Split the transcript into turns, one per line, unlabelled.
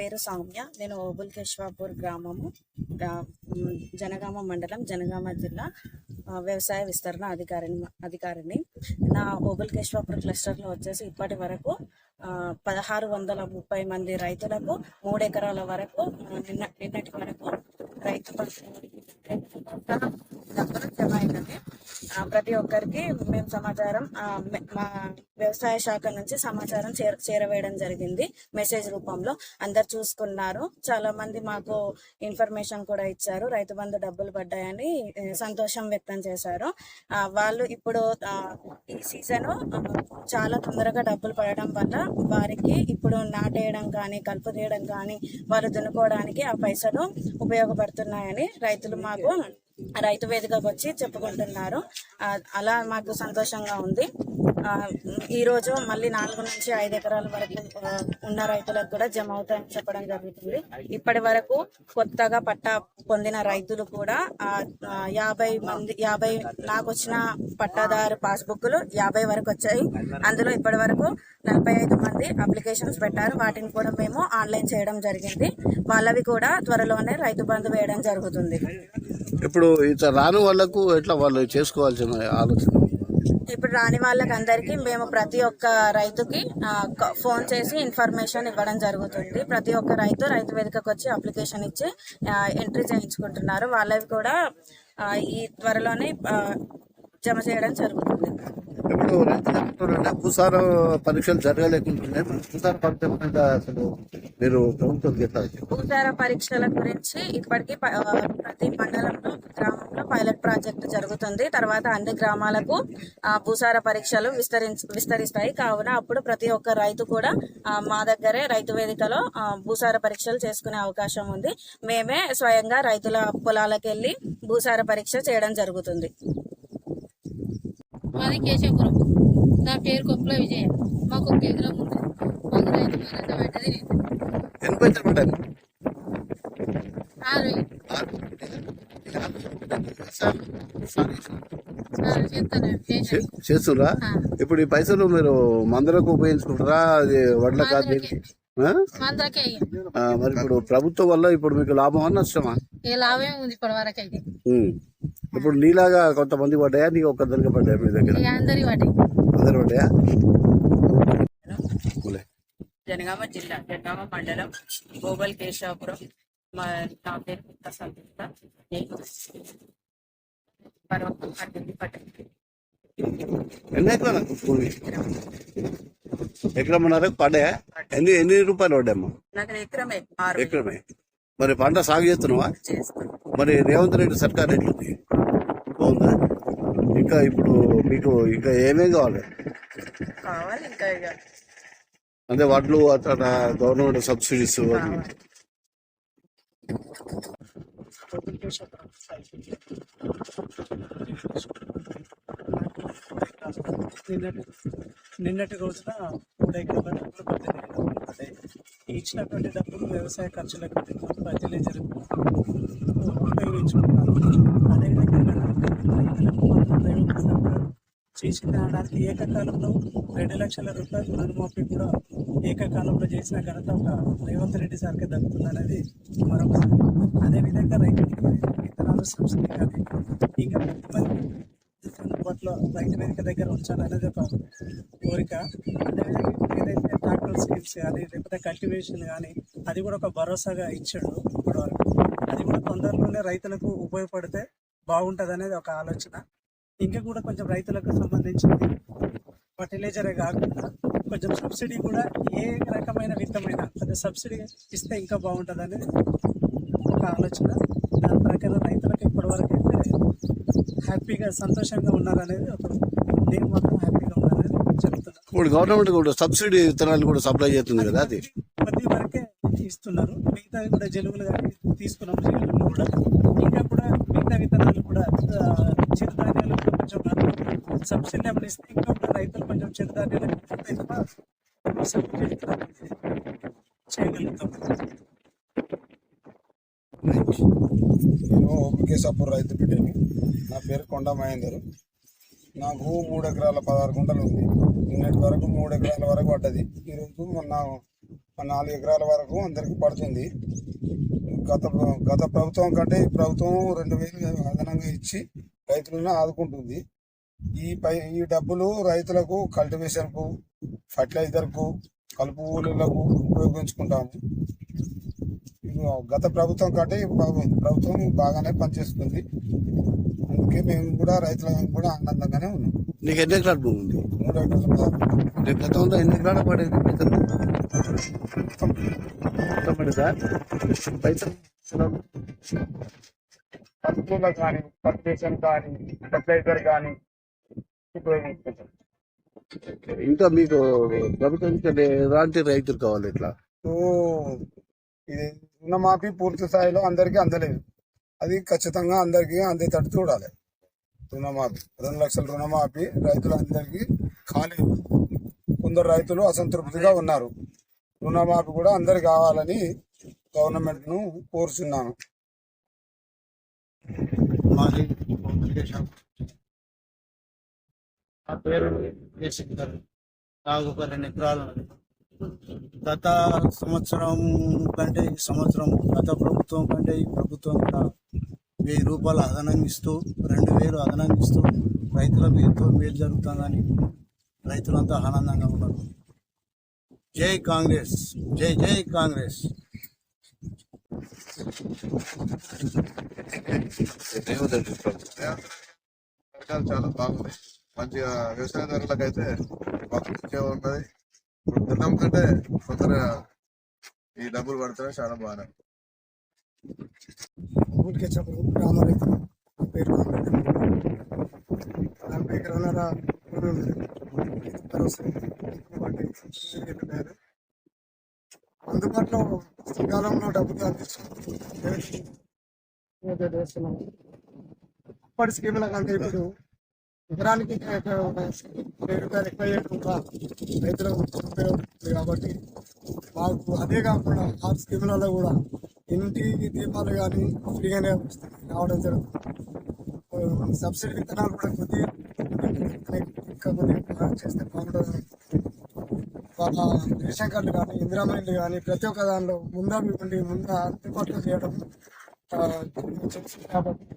పేరు సౌమ్య. నేను ఓబుల్కేశ్వాపూర్ గ్రామము జనగామ మండలం జనగామ జిల్లా వ్యవసాయ విస్తరణ అధికారిని అధికారిని. నా ఓబుల్కేశ్వాపూర్ క్లస్టర్లో వచ్చేసి ఇప్పటి వరకు పదహారు వందల ముప్పై మంది రైతులకు మూడు ఎకరాల వరకు నిన్న నిన్నటి వరకు రైతు బంధు జమ అయినది ప్రతి ఒక్కరికి మేము సమాచారం మా వ్యవసాయ శాఖ నుంచి సమాచారం చేర చేరవేయడం జరిగింది మెసేజ్ రూపంలో. అందరు చూసుకున్నారు. చాలా మంది మాకు ఇన్ఫర్మేషన్ కూడా ఇచ్చారు. రైతు బంధు డబ్బులు పడ్డాయని సంతోషం వ్యక్తం చేశారు. వాళ్ళు ఇప్పుడు ఈ సీజన్ చాలా తొందరగా డబ్బులు పడడం వల్ల వారికి ఇప్పుడు నాటేయడం కానీ కలుపు తీయడం కానీ వాళ్ళు దున్నుకోవడానికి ఆ పైసలు ఉపయోగపడుతున్నాయని రైతులు మాకు రైతు వేదికకు వచ్చి చెప్పుకుంటున్నారు. అలా మాకు సంతోషంగా ఉంది. ఈరోజు మళ్ళీ నాలుగు నుంచి ఐదు ఎకరాల వరకు ఉన్న రైతులకు కూడా జమ అవుతాయని చెప్పడం జరుగుతుంది. ఇప్పటి వరకు కొత్తగా పట్టా పొందిన రైతులు కూడా యాభై మంది యాభై నాకు వచ్చిన పట్టాదారు పాస్బుక్లు యాభై వరకు వచ్చాయి. అందులో ఇప్పటి వరకు నలభై ఐదు మంది అప్లికేషన్స్ పెట్టారు. వాటిని కూడా మేము ఆన్లైన్ చేయడం జరిగింది. వాళ్ళవి కూడా త్వరలోనే రైతు బంధు వేయడం జరుగుతుంది.
ఇప్పుడు ఇట్లా రాని వాళ్ళకు ఎట్లా వాళ్ళు చేసుకోవాల్సిన ఆలోచన?
ఇప్పుడు రాని వాళ్ళకి అందరికీ మేము ప్రతి ఒక్క రైతుకి ఫోన్ చేసి ఇన్ఫర్మేషన్ ఇవ్వడం జరుగుతుంది. ప్రతి ఒక్క రైతు రైతు వేదికకు వచ్చి అప్లికేషన్ ఇచ్చి ఎంట్రీ చేయించుకుంటున్నారు. వాళ్ళవి కూడా ఈ త్వరలోనే జమ చేయడం జరుగుతుంది.
ఇప్పుడు రైతులు ఏమంటారంటే భూసార పరీక్షలు జరగలేకుంటుండే భూసార పరీక్ష మీద అసలు మీరు ప్రభుత్వం
భూసార పరీక్షల గురించి ఇప్పటికీ ప్రతి మండలంలో గ్రామంలో పైలట్ ప్రాజెక్ట్ జరుగుతుంది. తర్వాత అన్ని గ్రామాలకు భూసార పరీక్షలు విస్తరించి విస్తరిస్తాయి. కావున అప్పుడు ప్రతి ఒక్క రైతు కూడా మా దగ్గరే రైతు వేదికలో భూసార పరీక్షలు చేసుకునే అవకాశం ఉంది. మేమే స్వయంగా రైతుల పొలాలకు వెళ్ళి భూసార పరీక్ష చేయడం జరుగుతుంది.
మాది కేశవపురం. నా పేరు కొప్పుల విజయ. మాకు ఒక ఎకరం ఉంది. మాకు రైతు భరోసా పడ్డది
పైసలు
ఆరు. చేస్తాను చేసాను
చేస్తురా? ఇప్పుడు ఈ పైసలు మీరు మందులకు ఉపయోగించుకుంటారా అది వడ్ల కాదు
మందరకే
మరి ఇప్పుడు ప్రభుత్వం వల్ల ఇప్పుడు మీకు లాభమా నష్టమా?
ఏ లాభం ఉంది ఇప్పటి వరకు అయితే.
ఇప్పుడు నీలాగా కొంతమంది పడ్డాయా? నీకు ఒక్క దగ్గర పడ్డాయా మీ దగ్గర?
అందరి
పడ్డాయా.
జనగామ జిల్లా జనగామ మండలం గోబల్ కేశవపురం మా నా పేరు పుట్ట సంయుక్త నేను పర్వతం పట్టింది పట్టింది
ఎన్ని ఎకరాలకు భూమి ఎకరమ్మన్నరకు పడ్డాయా? ఎన్ని ఎన్ని రూపాయలు పడ్డాయమ్మా?
నాకు ఎకరమే ఆరు.
ఎకరమే. మరి పంట సాగు చేస్తున్నావా?
చేస్తాను
మరి రేవంత్ రెడ్డి సర్కార్ ఎట్లుంది? బాగుందా? ఇంకా ఇప్పుడు మీకు ఇంకా ఏమేం కావాలి?
కావాలి ఇంకా ఇక.
అంటే వడ్లు అట్లా గవర్నమెంట్ సబ్సిడీస్.
నిన్నటి నిన్నటి రోజున మూడు ఎకరాల డబ్బులు పద్దెనిమిది ఇచ్చినటువంటి డబ్బులు వ్యవసాయ ఖర్చులకు ప్రజలే జరుగుతున్నారు ఉపయోగించుకుంటున్నారు అదేవిధంగా రైతులకు చేసిన దానికి ఏకకాలంలో రెండు లక్షల రూపాయలు రుణమాఫీ కూడా ఏకకాలంలో చేసిన ఘనత ఒక రేవంత్ రెడ్డి సార్కి దక్కుతుందనేది మరొకసారి. అదేవిధంగా రైతులకు విత్తనాలు సబ్సిడీ కానీ ఇంకా కొంతమంది అందుబాటులో రైతు వేదిక దగ్గర ఉంచాలనేది ఒక కోరిక. అదేవిధంగా ఏదైతే ట్రాక్టర్ స్కీమ్స్ కానీ లేకపోతే కల్టివేషన్ కానీ అది కూడా ఒక భరోసాగా ఇచ్చాడు ఇప్పటివరకు. అది కూడా తొందరలోనే రైతులకు ఉపయోగపడితే బాగుంటుంది అనేది ఒక ఆలోచన. ఇంకా కూడా కొంచెం రైతులకు సంబంధించింది ఫర్టిలైజరే కాకుండా కొంచెం సబ్సిడీ కూడా ఏ రకమైన విత్తమైనా కొంచెం సబ్సిడీ ఇస్తే ఇంకా బాగుంటుంది అనేది ఒక ఆలోచన. దాని ప్రకారం రైతులకు ఇప్పటివరకు అయితే హ్యాపీగా సంతోషంగా ఉన్నారనేది ఒక నేను మాత్రం హ్యాపీగా ఉన్నానని చెప్తున్నాను
ఇప్పుడు గవర్నమెంట్ కూడా సబ్సిడీ విత్తనాలు కూడా సప్లై చేస్తుంది కదా అది?
కొద్ది వరకే ఇస్తున్నారు మిగతావి కూడా జలుబులు కానీ తీసుకున్నాం జలుబులు కూడా ఇంకా కూడా మిగతా విత్తనాలు కూడా చిరుధాన్యాలు కూడా కొంచెం సబ్సిడీ అమలు ఇస్తే ఇంకా కూడా రైతులు కొంచెం చిరుధాన్యాలు చేయగలుగుతాం.
నేను రైతు బిడ్డని. నా పేరు కొండ మహేందర్. నాకు మూడు ఎకరాల పదహారు గుంటలు ఉంది. నిన్నటి వరకు మూడు ఎకరాల వరకు పడ్డది. ఈరోజు మొన్న నాలుగు ఎకరాల వరకు అందరికి పడుతుంది. గత గత ప్రభుత్వం కంటే ఈ ప్రభుత్వం రెండు వేలు అదనంగా ఇచ్చి రైతులను ఆదుకుంటుంది. ఈ పై ఈ డబ్బులు రైతులకు కల్టివేషన్కు ఫర్టిలైజర్కు కలుపు ఊళ్ళకు ఉపయోగించుకుంటాము. గత ప్రభుత్వం కంటే ప్రభుత్వం బాగానే పనిచేస్తుంది. అందుకే మేము కూడా రైతులకు కూడా ఆనందంగానే ఉన్నాం.
నీకు ఎన్ని ఎకరాల భూమి ఉంది?
మూడు ఎకరాల
గతంలో ఎన్ని ఎకరాలు పడేది? పైసలు మొత్తం పడేదా? పైసలు
కలుపులకు కానీ ఫర్టిలైజర్ కానీ ఫర్టిలైజర్ కానీ ఉపయోగించుకుంటాం
ఇంకా మీకు ప్రభుత్వం ఎలాంటి రైతులు కావాలి ఇట్లా?
సో ఇది రుణమాఫీ పూర్తి స్థాయిలో అందరికీ అందలేదు. అది ఖచ్చితంగా అందరికీ అందేటట్టు చూడాలి. రుణమాఫీ రెండు లక్షల రుణమాఫీ రైతులందరికీ కాలేదు కొందరు రైతులు అసంతృప్తిగా ఉన్నారు. రుణమాఫీ కూడా అందరికి కావాలని గవర్నమెంట్ను కోరుచున్నాను.
నా పేరు నాకు ఒక రెండు ఎకరాలు గత సంవత్సరం కంటే ఈ సంవత్సరం గత ప్రభుత్వం కంటే ఈ ప్రభుత్వం కూడా వెయ్యి రూపాయలు అదనంగా ఇస్తూ రెండు వేలు అదనంగా ఇస్తూ రైతులకు ఎంతో మేలు జరుగుతుందని రైతులంతా ఆనందంగా ఉన్నారు. జై కాంగ్రెస్ జై జై కాంగ్రెస్.
పథకాలు చాలా బాగున్నాయి. మంచిగా వ్యవసాయదారులకు అయితే మంచిగా ఉన్నది. ఇప్పుడు కంటే కొందరు ఈ డబ్బులు పడుతున్నాయి చాలా బాగానే
ఊరికే చెప్పు గ్రామ రైతు పేరు నలభై ఎకరాల అందుబాటులో సకాలంలో డబ్బులు అందిస్తున్నాం అప్పటి స్కీముల కంటే ఇప్పుడు ఎకరానికి వెయ్యి రూపాయలు ఎక్కువ చేయడం రైతులకు ఉపయోగపడుతుంది కాబట్టి మాకు అదే కాకుండా ఆ స్కీములలో కూడా ఇంటి దీపాలు కానీ ఫ్రీగానే వస్తాయి. రావడం జరుగుతుంది. సబ్సిడీ విత్తనాలు కూడా కొద్దిగా ఇంకా కొద్దిగా చేస్తే బాగుంటుంది. వాళ్ళ రేషన్ కార్డులు కానీ ఇందిరామైండ్లు కానీ ప్రతి ఒక్క దానిలో ముందా ఉండి ముందా అందుబాటులో చేయడం కాబట్టి